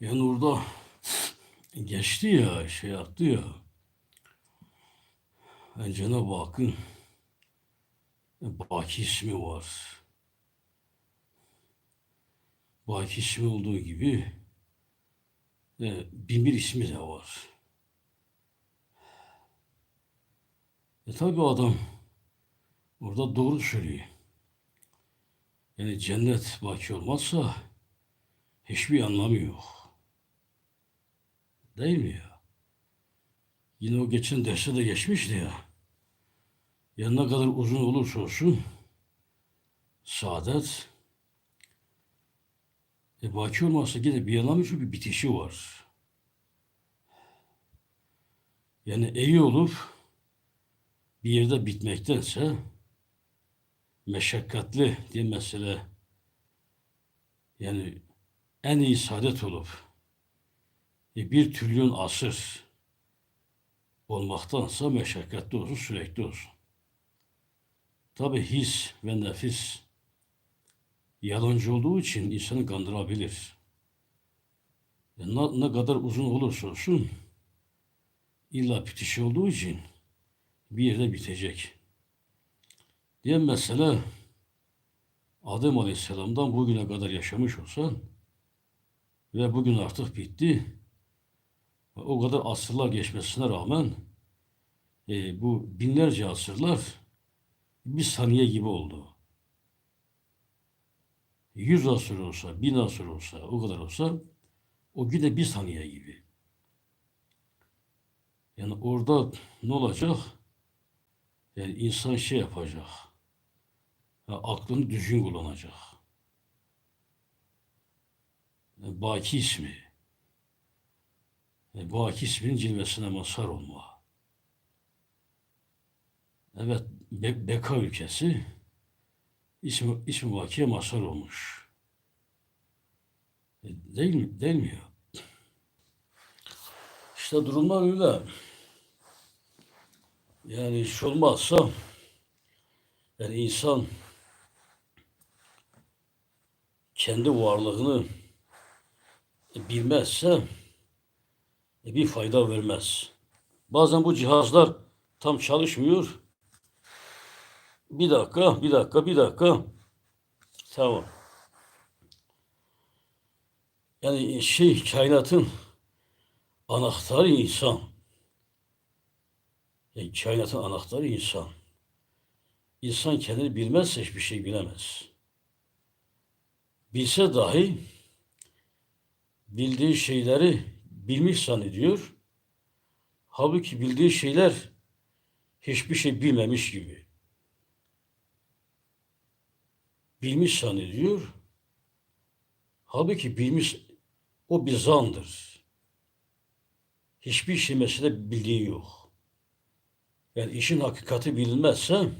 Yani orada geçti ya, şey yaptı ya. Yani Cenab-ı Hakk'ın Baki ismi var. Baki ismi olduğu gibi e, bin bir ismi de var. E tabi adam orada doğru söylüyor. Yani cennet baki olmazsa hiçbir anlamı yok. Değil mi ya? Yine o geçen derste de geçmişti ya. Ya ne kadar uzun olursa olsun saadet e baki olmazsa yine bir çünkü bir bitişi var. Yani iyi olup bir yerde bitmektense meşakkatli diye mesele yani en iyi saadet olup e, bir trilyon asır olmaktansa meşakkatli olsun, sürekli olsun. Tabi his ve nefis yalancı olduğu için insanı kandırabilir. E, Ne, ne kadar uzun olursa olsun illa bitişi olduğu için bir yerde bitecek. Diye mesela Adem Aleyhisselam'dan bugüne kadar yaşamış olsan ve bugün artık bitti. O kadar asırlar geçmesine rağmen e, bu binlerce asırlar bir saniye gibi oldu. Yüz asır olsa, bin asır olsa, o kadar olsa o güne bir saniye gibi. Yani orada ne olacak? Yani insan şey yapacak. Ya aklını düzgün kullanacak. Yani Baki ismi. Yani Baki isminin cilvesine mazhar olma. Evet, Be- Beka ülkesi ismi, ismi Baki'ye mazhar olmuş. E, Değil mi? Değil mi ya? İşte durumlar öyle. Yani iş olmazsa yani insan kendi varlığını bilmezse e, bir fayda vermez. Bazen bu cihazlar tam çalışmıyor. Bir dakika, bir dakika, bir dakika. Tamam. Yani şey kainatın anahtarı insan. Yani kainatın anahtarı insan. İnsan kendini bilmezse hiçbir şey bilemez. Bilse dahi bildiği şeyleri bilmiş zannediyor. Halbuki bildiği şeyler hiçbir şey bilmemiş gibi. Bilmiş zannediyor. Halbuki bilmiş o bir zandır. Hiçbir şey mesele bildiği yok. Yani işin hakikati bilinmezse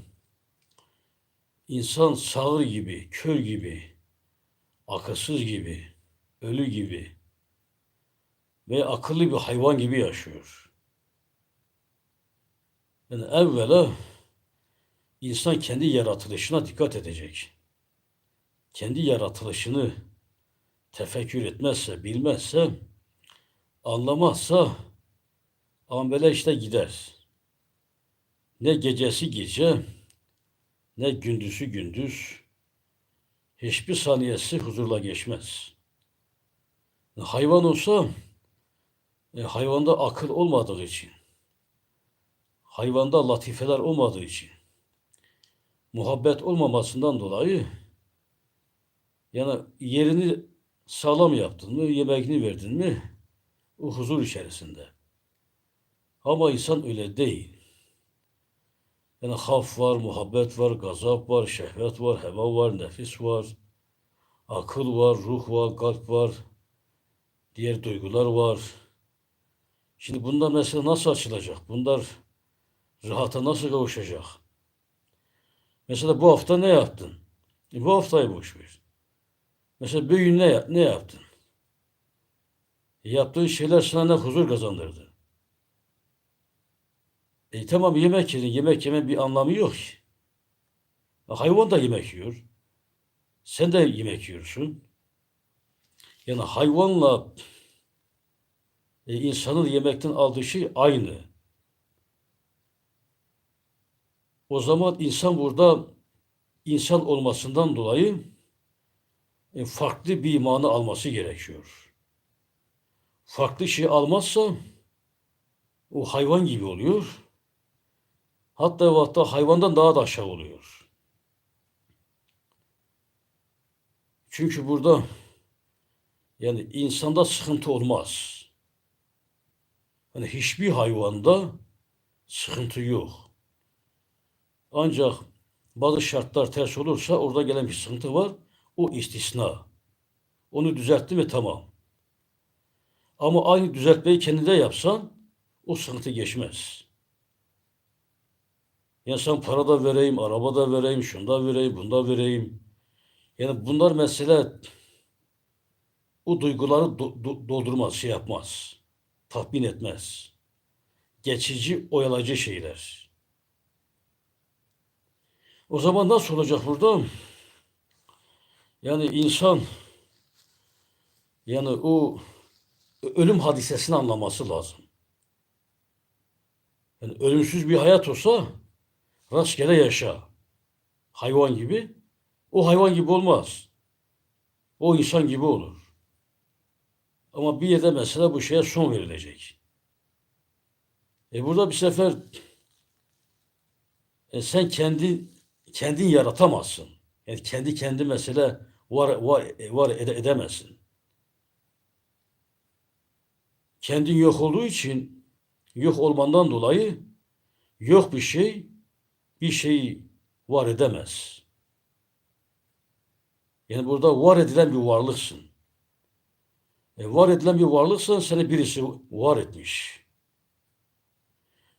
insan sağır gibi, kör gibi, akılsız gibi, ölü gibi ve akıllı bir hayvan gibi yaşıyor. Yani evvela insan kendi yaratılışına dikkat edecek. Kendi yaratılışını tefekkür etmezse, bilmezse, anlamazsa amele işte gider. Ne gecesi gece, ne gündüzü gündüz, hiçbir saniyesi huzurla geçmez. Hayvan olsa, e, hayvanda akıl olmadığı için, hayvanda latifeler olmadığı için, muhabbet olmamasından dolayı, yani yerini sağlam yaptın mı, yemeğini verdin mi, o huzur içerisinde. Ama insan öyle değil. Yani haf var, muhabbet var, gazap var, şehvet var, heva var, nefis var, akıl var, ruh var, kalp var, diğer duygular var. Şimdi bunlar mesela nasıl açılacak? Bunlar rahata nasıl kavuşacak? Mesela bu hafta ne yaptın? E bu haftayı boş ver. Mesela bugün ne, ne yaptın? E yaptığın şeyler sana ne huzur kazandırdı? E tamam yemek yedin. Yemek yeme bir anlamı yok ki. E, Hayvan da yemek yiyor. Sen de yemek yiyorsun. Yani hayvanla e, insanın yemekten aldığı şey aynı. O zaman insan burada insan olmasından dolayı e, farklı bir imanı alması gerekiyor. Farklı şey almazsa o hayvan gibi oluyor. Hatta hatta hayvandan daha da aşağı oluyor. Çünkü burada yani insanda sıkıntı olmaz. Hani hiçbir hayvanda sıkıntı yok. Ancak bazı şartlar ters olursa orada gelen bir sıkıntı var. O istisna. Onu düzeltti mi tamam. Ama aynı düzeltmeyi kendinde yapsan o sıkıntı geçmez. Yani sen para da vereyim, araba da vereyim, şunda vereyim, bunda vereyim. Yani bunlar mesela o duyguları do- do- doldurmaz, şey yapmaz. Tatmin etmez. Geçici, oyalayıcı şeyler. O zaman nasıl olacak burada? Yani insan yani o ölüm hadisesini anlaması lazım. Yani ölümsüz bir hayat olsa rastgele yaşa. Hayvan gibi. O hayvan gibi olmaz. O insan gibi olur. Ama bir yerde mesela bu şeye son verilecek. E burada bir sefer e sen kendi kendin yaratamazsın. Yani kendi kendi mesela var var var ede, edemezsin. Kendin yok olduğu için yok olmandan dolayı yok bir şey bir şeyi var edemez. Yani burada var edilen bir varlıksın. E, var edilen bir varlıksan seni birisi var etmiş.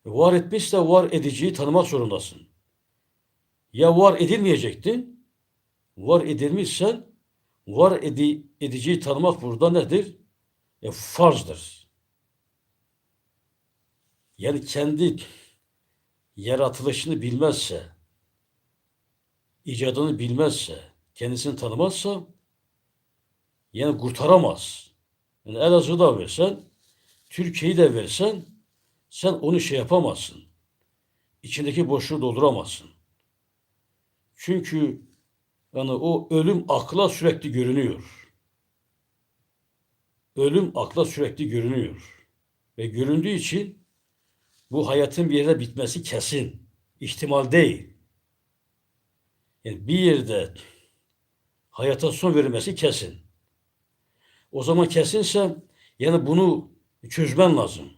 E, var etmişse var ediciyi tanımak zorundasın. Ya var edilmeyecektin, var edilmişsen var edi, ediciyi tanımak burada nedir? E, farzdır. Yani kendi yaratılışını bilmezse, icadını bilmezse, kendisini tanımazsa yani kurtaramaz. Yani Elazığ'ı da versen, Türkiye'yi de versen sen onu şey yapamazsın. İçindeki boşluğu dolduramazsın. Çünkü yani o ölüm akla sürekli görünüyor. Ölüm akla sürekli görünüyor. Ve göründüğü için bu hayatın bir yerde bitmesi kesin. İhtimal değil. Yani bir yerde hayata son verilmesi kesin. O zaman kesinse yani bunu çözmen lazım.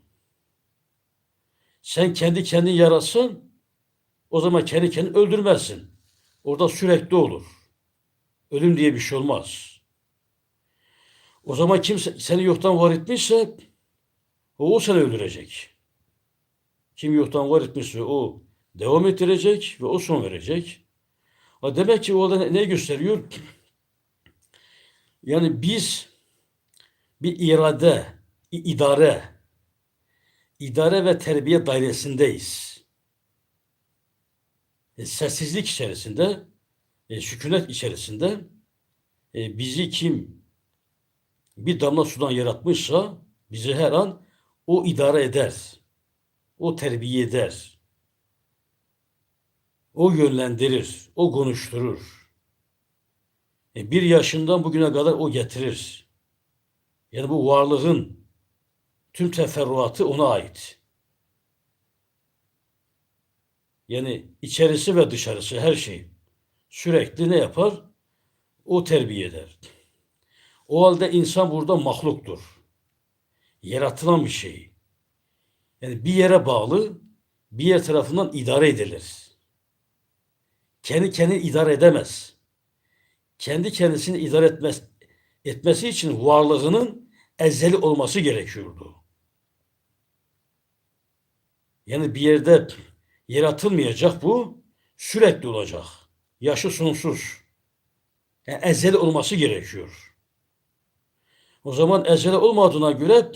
Sen kendi kendini yaratsan o zaman kendi kendini öldürmezsin. Orada sürekli olur. Ölüm diye bir şey olmaz. O zaman kimse seni yoktan var etmişse o, o seni öldürecek. Kim yoktan var etmişse o devam ettirecek ve o son verecek. Ha demek ki o da ne gösteriyor? Yani biz bir irade, idare, idare ve terbiye dairesindeyiz. E, sessizlik içerisinde, e, sükunet içerisinde e, bizi kim bir damla sudan yaratmışsa bizi her an o idare eder. O terbiye eder. O yönlendirir, o konuşturur. E, bir yaşından bugüne kadar o getirir. Yani bu varlığın tüm teferruatı ona ait. Yani içerisi ve dışarısı her şey sürekli ne yapar? O terbiye eder. O halde insan burada mahluktur. Yaratılan bir şey. Yani bir yere bağlı, bir yer tarafından idare edilir. Kendi kendini idare edemez. Kendi kendisini idare etmez, etmesi için varlığının ezeli olması gerekiyordu. Yani bir yerde yaratılmayacak bu, sürekli olacak. Yaşı sonsuz. Yani ezeli olması gerekiyor. O zaman ezeli olmadığına göre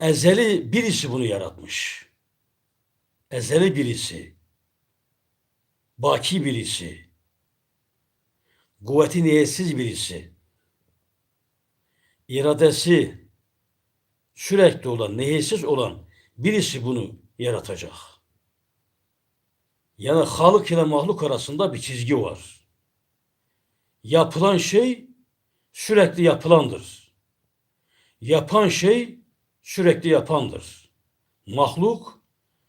ezeli birisi bunu yaratmış. Ezeli birisi. Baki birisi. Kuvveti niyetsiz birisi. İradesi, sürekli olan, nihilsiz olan birisi bunu yaratacak. Yani Halık ile mahluk arasında bir çizgi var. Yapılan şey sürekli yapılandır. Yapan şey sürekli yapandır. Mahluk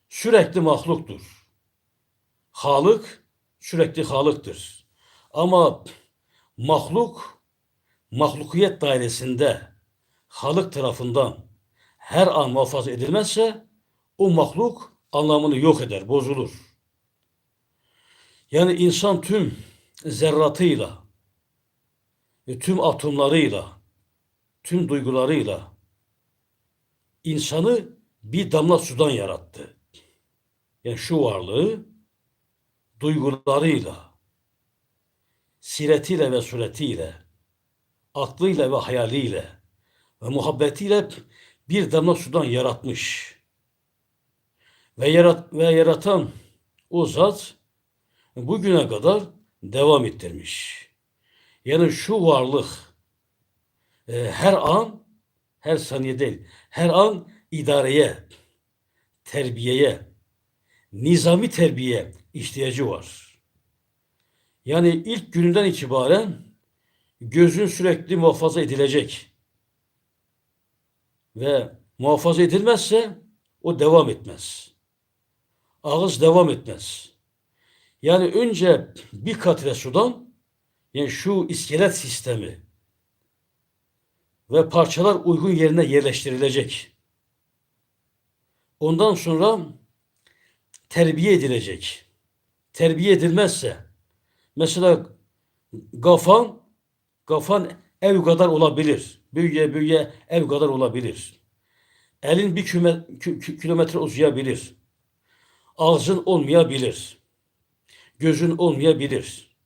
sürekli mahluktur. Halık sürekli halıktır. Ama mahluk mahlukiyet dairesinde Halık tarafından her an muhafaza edilmezse o mahluk anlamını yok eder, bozulur. Yani insan tüm zerratıyla, ve tüm atomlarıyla, tüm duygularıyla insanı bir damla sudan yarattı. Yani şu varlığı duygularıyla, siretiyle ve suretiyle, aklıyla ve hayaliyle ve muhabbetiyle bir damla sudan yaratmış. Ve, yarat ve yaratan o zat bugüne kadar devam ettirmiş. Yani şu varlık e, her an, her saniye değil, her an idareye, terbiyeye, nizami terbiye ihtiyacı var. Yani ilk gününden itibaren gözün sürekli muhafaza edilecek. Ve muhafaza edilmezse o devam etmez. Ağız devam etmez. Yani önce bir katre sudan yani şu iskelet sistemi ve parçalar uygun yerine yerleştirilecek. Ondan sonra terbiye edilecek. Terbiye edilmezse mesela gafan gafan ev kadar olabilir. Büyüye büyüye ev kadar olabilir. Elin bir küme, kü- kü- kilometre uzayabilir. Ağzın olmayabilir. Gözün olmayabilir.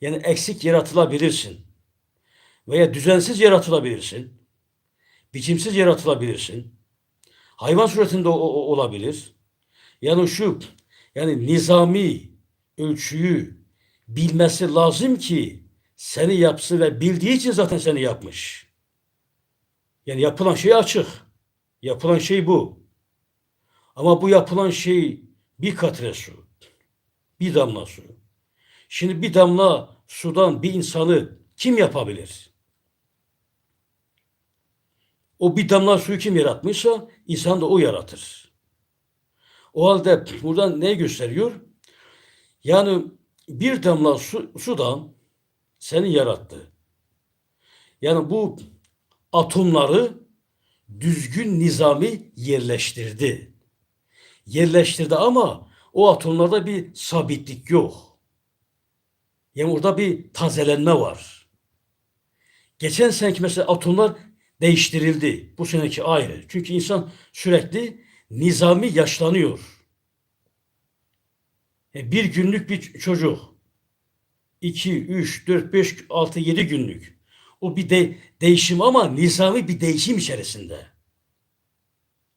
Yani eksik yaratılabilirsin. Veya düzensiz yaratılabilirsin. Biçimsiz yaratılabilirsin. Hayvan suretinde o- o- olabilir. Yani şu yani nizami ölçüyü bilmesi lazım ki seni yapsın ve bildiği için zaten seni yapmış. Yani yapılan şey açık. Yapılan şey bu. Ama bu yapılan şey bir katre su. Bir damla su. Şimdi bir damla sudan bir insanı kim yapabilir? O bir damla suyu kim yaratmışsa insan da o yaratır. O halde buradan ne gösteriyor? Yani bir damla su, sudan seni yarattı. Yani bu atomları düzgün nizami yerleştirdi. Yerleştirdi ama o atomlarda bir sabitlik yok. Yani orada bir tazelenme var. Geçen seneki mesela atomlar değiştirildi. Bu seneki ayrı. Çünkü insan sürekli nizami yaşlanıyor. E, Bir günlük bir çocuk. 2, 3, 4, 5, 6, 7 günlük. O bir de değişim ama nizami bir değişim içerisinde.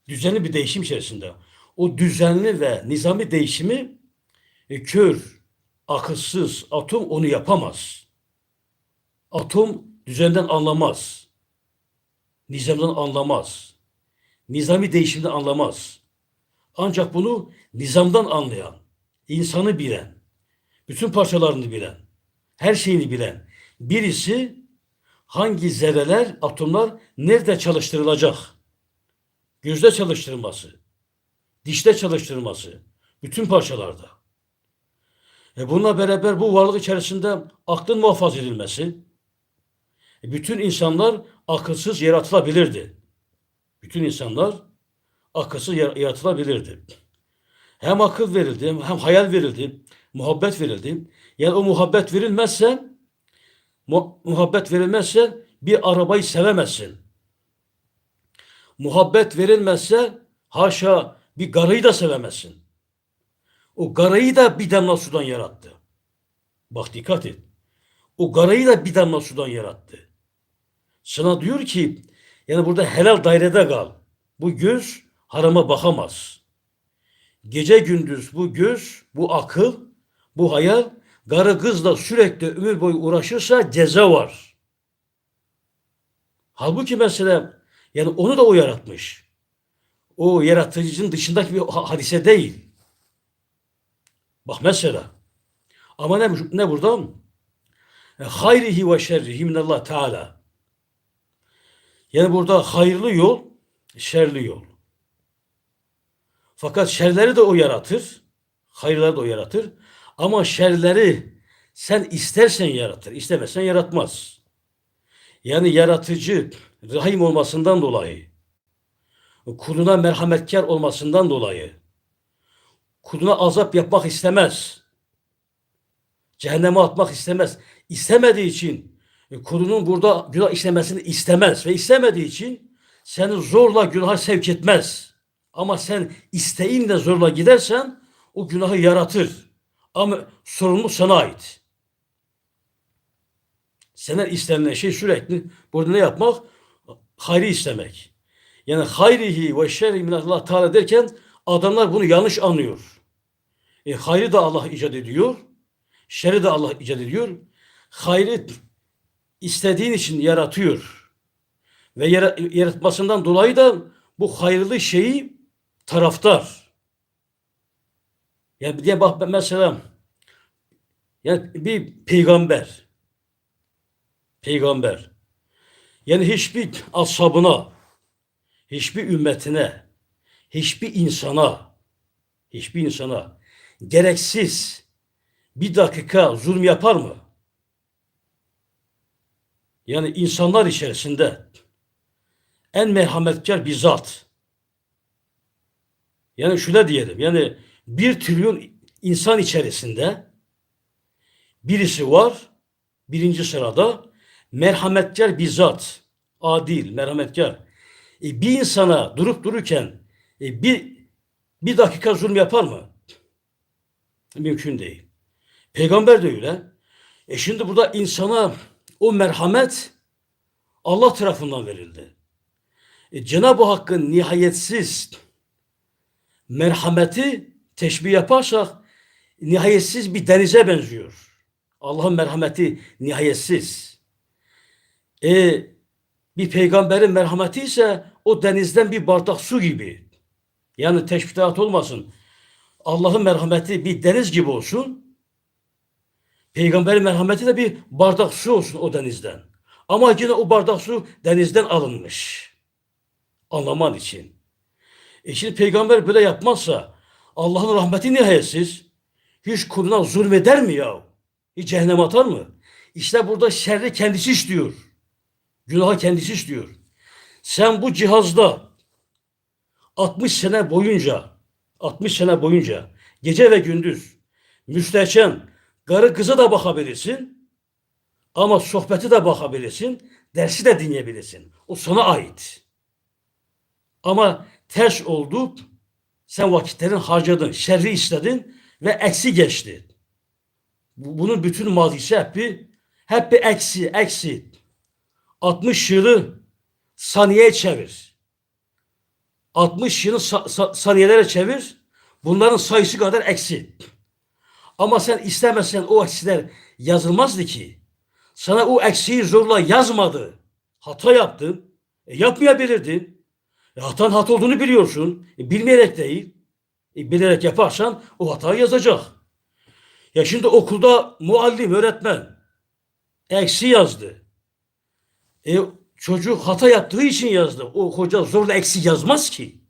Düzenli bir değişim içerisinde. O düzenli ve nizami değişimi e, kör, akılsız atom onu yapamaz. Atom düzenden anlamaz. Nizamdan anlamaz. Nizami değişimden anlamaz. Ancak bunu nizamdan anlayan, insanı bilen, bütün parçalarını bilen, her şeyini bilen birisi hangi zerreler, atomlar nerede çalıştırılacak? Gözde çalıştırılması, dişte çalıştırılması, bütün parçalarda. E bununla beraber bu varlık içerisinde aklın muhafaza edilmesi, e bütün insanlar akılsız yaratılabilirdi. Bütün insanlar akılsız yar- yaratılabilirdi. Hem akıl verildi, hem hayal verildi, muhabbet verildi. Yani o muhabbet verilmezse, mu- muhabbet verilmezse bir arabayı sevemezsin. Muhabbet verilmezse haşa bir garayı da sevemezsin. O garayı da bir damla sudan yarattı. Bak dikkat et. O garayı da bir damla sudan yarattı. Sana diyor ki yani burada helal dairede kal. Bu göz harama bakamaz. Gece gündüz bu göz, bu akıl, bu hayal karı kızla sürekli ömür boyu uğraşırsa ceza var. Halbuki mesela Yani onu da o yaratmış. O yaratıcının dışındaki bir ha- hadise değil. Bak mesela. Ama ne, ne burada? E, Hayrihi ve şerrihi minallah Teala. Yani burada hayırlı yol, şerli yol. Fakat şerleri de o yaratır. Hayırları da o yaratır. Ama şerleri sen istersen yaratır. istemezsen yaratmaz. Yani yaratıcı rahim olmasından dolayı, kuluna merhametkar olmasından dolayı, kuluna azap yapmak istemez. Cehenneme atmak istemez. İstemediği için kulunun burada günah işlemesini istemez ve istemediği için seni zorla günaha sevk etmez. Ama sen isteğinle zorla gidersen o günahı yaratır. Ama sorumluluk sana ait. Senden istenilen şey sürekli burada ne yapmak? Hayrı istemek. Yani hayrihi ve şerri minallah Teala derken adamlar bunu yanlış anlıyor. E, hayrı da Allah icat ediyor. Şerri de Allah icat ediyor. Hayrı istediğin için yaratıyor. Ve yara- yaratmasından dolayı da bu hayırlı şeyi taraftar. Yani diye bak ben mesela yani bir peygamber peygamber yani hiçbir ashabına hiçbir ümmetine hiçbir insana hiçbir insana gereksiz bir dakika zulüm yapar mı? Yani insanlar içerisinde en merhametkar bir zat. Yani şöyle diyelim. Yani bir trilyon insan içerisinde birisi var. Birinci sırada merhametkar bir zat. Adil, merhametkar. E, bir insana durup dururken e, bir bir dakika zulüm yapar mı? Mümkün değil. Peygamber de öyle. E şimdi burada insana o merhamet Allah tarafından verildi. E, Cenab-ı Hakk'ın nihayetsiz merhameti teşbih yaparsak nihayetsiz bir denize benziyor. Allah'ın merhameti nihayetsiz. E, bir peygamberin merhameti ise o denizden bir bardak su gibi. Yani teşbihat olmasın. Allah'ın merhameti bir deniz gibi olsun. Peygamberin merhameti de bir bardak su olsun o denizden. Ama yine o bardak su denizden alınmış. Anlaman için. E şimdi peygamber böyle yapmazsa Allah'ın rahmeti nihayetsiz. Hiç kuluna zulmeder mi ya? Hiç cehenneme atar mı? İşte burada şerri kendisi istiyor. Günahı kendisi istiyor. Sen bu cihazda 60 sene boyunca 60 sene boyunca gece ve gündüz müstehcen karı kıza da bakabilirsin ama sohbeti de bakabilirsin dersi de dinleyebilirsin. O sana ait. Ama ters oldu sen vakitlerin harcadın, şerri istedin ve eksi geçti. Bu- Bunun bütün mazisi hep bir, hep bir eksi, eksi. 60 yılı saniyeye çevir. 60 yılı sa- sa- saniyelere çevir. Bunların sayısı kadar eksi. Ama sen istemezsen o eksiler yazılmazdı ki. Sana o eksiği zorla yazmadı. Hata yaptın. E, yapmayabilirdin. E, hatan hata olduğunu biliyorsun. E, bilmeyerek değil. E, bilerek yaparsan o hatayı yazacak. Ya şimdi okulda muallim, öğretmen eksi yazdı. E, çocuk hata yaptığı için yazdı. O hoca zorla eksi yazmaz ki.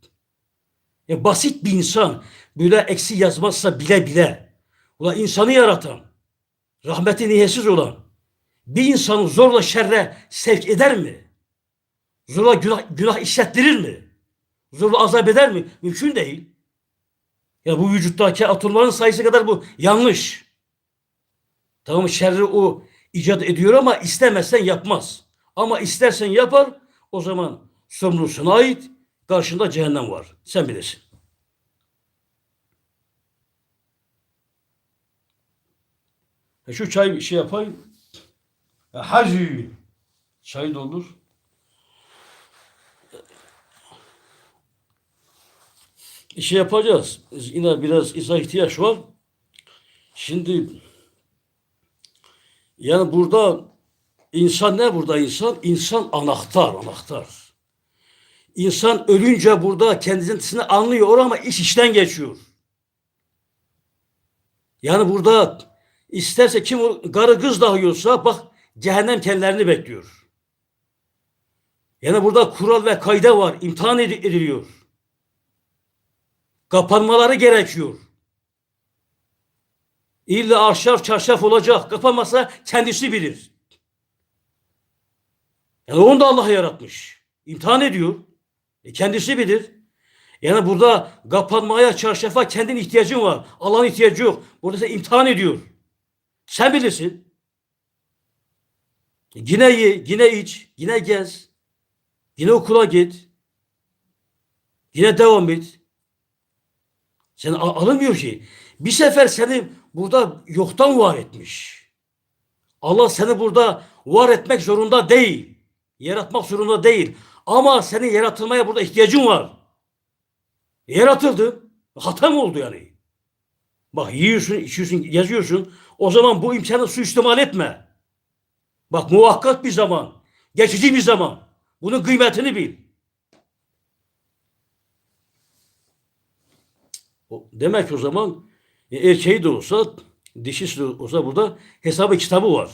Ya basit bir insan böyle eksi yazmazsa bile bile. Ula insanı yaratan, rahmeti niyetsiz olan bir insanı zorla şerre sevk eder mi? Zorla günah, günah işlettirir mi? Zorla azap eder mi? Mümkün değil. Ya bu vücuttaki atomların sayısı kadar bu yanlış. Tamam şerri o icat ediyor ama istemezsen yapmaz. Ama istersen yapar o zaman sorumluluğu sana ait karşında cehennem var. Sen bilirsin. E şu çay şey yapayım. E, Hacı. Çay doldur. İşi yapacağız. Yine biraz izah ihtiyaç var. Şimdi yani burada insan ne burada insan? İnsan anahtar, anahtar. İnsan ölünce burada kendisini anlıyor ama iş işten geçiyor. Yani burada isterse kim o karı kız dahi olsa bak cehennem kendilerini bekliyor. Yani burada kural ve kayda var. imtihan ed- ediliyor. Kapanmaları gerekiyor. İlla ahşaf çarşaf olacak. Kapanmasa kendisi bilir. Yani onu da Allah yaratmış. İmtihan ediyor. E kendisi bilir. Yani burada kapanmaya, çarşafa kendin ihtiyacın var. Allah'ın ihtiyacı yok. Burada sen imtihan ediyor. Sen bilirsin. E Yine ye, yine iç, yine gez. Yine okula git. Yine devam et. Sen a- alınmıyor ki. Bir sefer seni burada yoktan var etmiş. Allah seni burada var etmek zorunda değil. Yaratmak zorunda değil. Ama senin yaratılmaya burada ihtiyacın var. Yaratıldın. Hata mı oldu yani? Bak yiyorsun, içiyorsun, yazıyorsun. O zaman bu imkanı suistimal etme. Bak muhakkak bir zaman. Geçici bir zaman. Bunun kıymetini bil. Demek o zaman e, erkeği de olsa, dişisi de olsa burada hesabı kitabı var.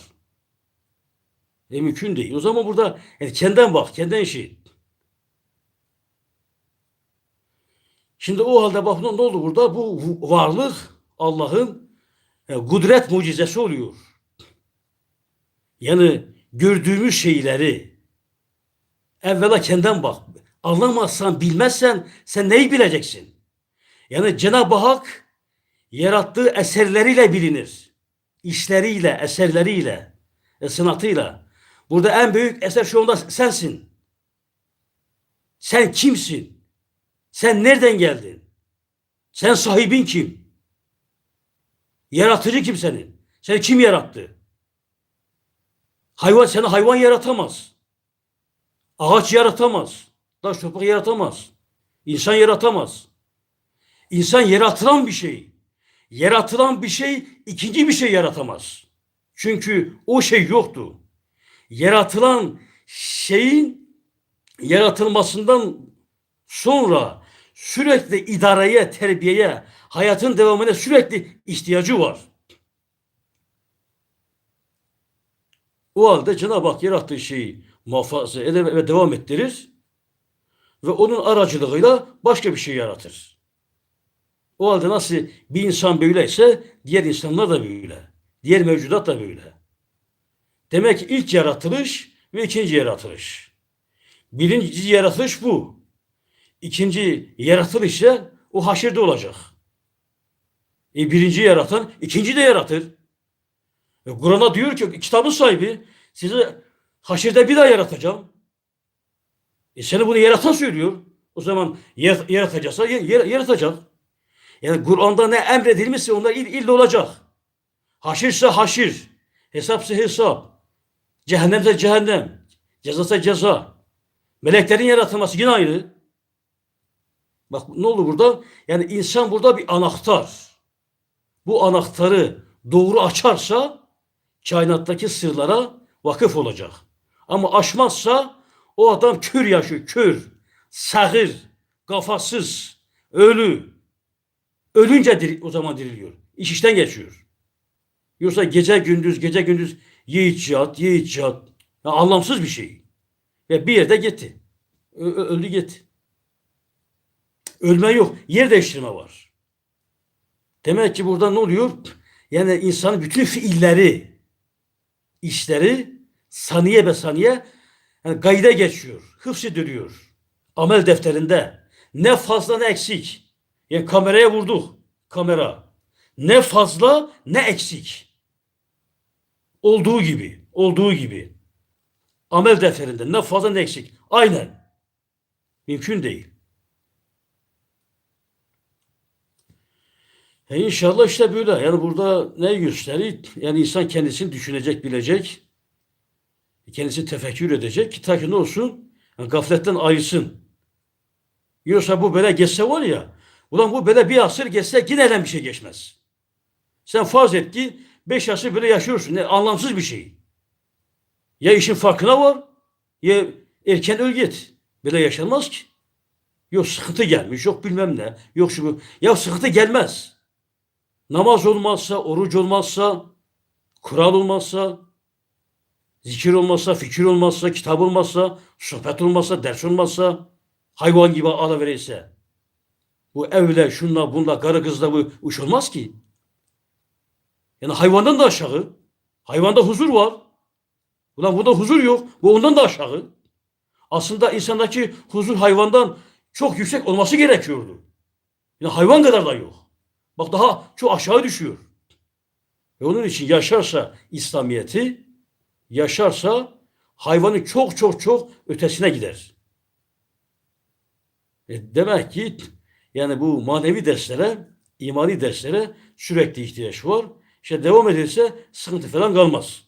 E mümkün değil. O zaman burada yani kendin bak, kendin şey. Şimdi o halde bak ne oldu burada? Bu varlık Allah'ın e, kudret mucizesi oluyor. Yani gördüğümüz şeyleri evvela kendin bak. Anlamazsan, bilmezsen sen neyi bileceksin? Yani Cenab-ı Hak yarattığı eserleriyle bilinir. İşleriyle, eserleriyle, e, sanatıyla. Burada en büyük eser şu anda sensin. Sen kimsin? Sen nereden geldin? Sen sahibin kim? Yaratıcı kim senin? Seni kim yarattı? Hayvan seni hayvan yaratamaz. Ağaç yaratamaz. Taş toprak yaratamaz. İnsan yaratamaz. İnsan yaratılan bir şey. Yaratılan bir şey ikinci bir şey yaratamaz. Çünkü o şey yoktu. Yaratılan şeyin yaratılmasından sonra sürekli idareye, terbiyeye, hayatın devamına sürekli ihtiyacı var. O halde Cenab-ı Hak yarattığı şeyi muhafaza eder ve devam ettirir ve onun aracılığıyla başka bir şey yaratır. O halde nasıl bir insan böyleyse diğer insanlar da böyle. Diğer mevcudat da böyle. Demek ki ilk yaratılış ve ikinci yaratılış. Birinci yaratılış bu. İkinci yaratılış ise o haşirde olacak. E birinci yaratan ikinci de yaratır. E, Kur'an'a diyor ki kitabın sahibi sizi haşirde bir daha yaratacağım. E seni bunu yaratan söylüyor. O zaman yar- yaratacaksa yar- yar- yaratacak. Yani Kur'an'da ne emredilmişse onlar il, illa olacak. Haşirse haşir. Hesapsa hesap. Cehennemse cehennem. Cezasa ceza. Meleklerin yaratılması yine ayrı. Bak ne oldu burada? Yani insan burada bir anahtar. Bu anahtarı doğru açarsa kainattaki sırlara vakıf olacak. Ama açmazsa o adam kür yaşıyor, kür, sağır, kafasız, ölü. Ölünce diri- o zaman diriliyor. İş işten geçiyor. Yoksa gece gündüz, gece gündüz ye iç ye iç anlamsız bir şey. Ve bir yerde gitti. Öldü gitti. Ölme yok. Yer değiştirme var. Demek ki burada ne oluyor? Yani insanın bütün fiilleri, işleri saniye be saniye yani kayda geçiyor. Hıfzediliyor. Amel defterinde. Ne fazla ne eksik. Yani kameraya vurduk. Kamera. Ne fazla ne eksik. Olduğu gibi. Olduğu gibi. Amel defterinde ne fazla ne eksik. Aynen. Mümkün değil. E inşallah işte böyle. Yani burada ne gösterir? Yani insan kendisini düşünecek, bilecek. Kendisini tefekkür edecek ki ta ki ne olsun? Yani gafletten ayırsın. Yoksa bu böyle geçse var ya, ulan bu böyle bir asır geçse yine elden bir şey geçmez. Sen farz et ki beş asır böyle yaşıyorsun. Ne, anlamsız bir şey. Ya işin farkına var, ya erken öl git. Böyle yaşanmaz ki. Yok sıkıntı gelmiş, yok bilmem ne, yok şu. Ya sıkıntı gelmez. Namaz olmazsa, oruç olmazsa, kural olmazsa, zikir olmazsa, fikir olmazsa, kitap olmazsa, sohbet olmazsa, ders olmazsa, hayvan gibi alıverirse, bu evle, şunla, bunla, karı kızla bu iş olmaz ki. Yani hayvandan da aşağı. Hayvanda huzur var. Ulan burada huzur yok. Bu ondan da aşağı. Aslında insandaki huzur hayvandan çok yüksek olması gerekiyordu. Yani hayvan kadar da yok. Bak daha çok aşağı düşüyor. Ve onun için yaşarsa İslamiyet'i, yaşarsa hayvanın çok çok çok ötesine gider. E demek ki yani bu manevi derslere, imani derslere sürekli ihtiyaç var. İşte devam edilse sıkıntı falan kalmaz.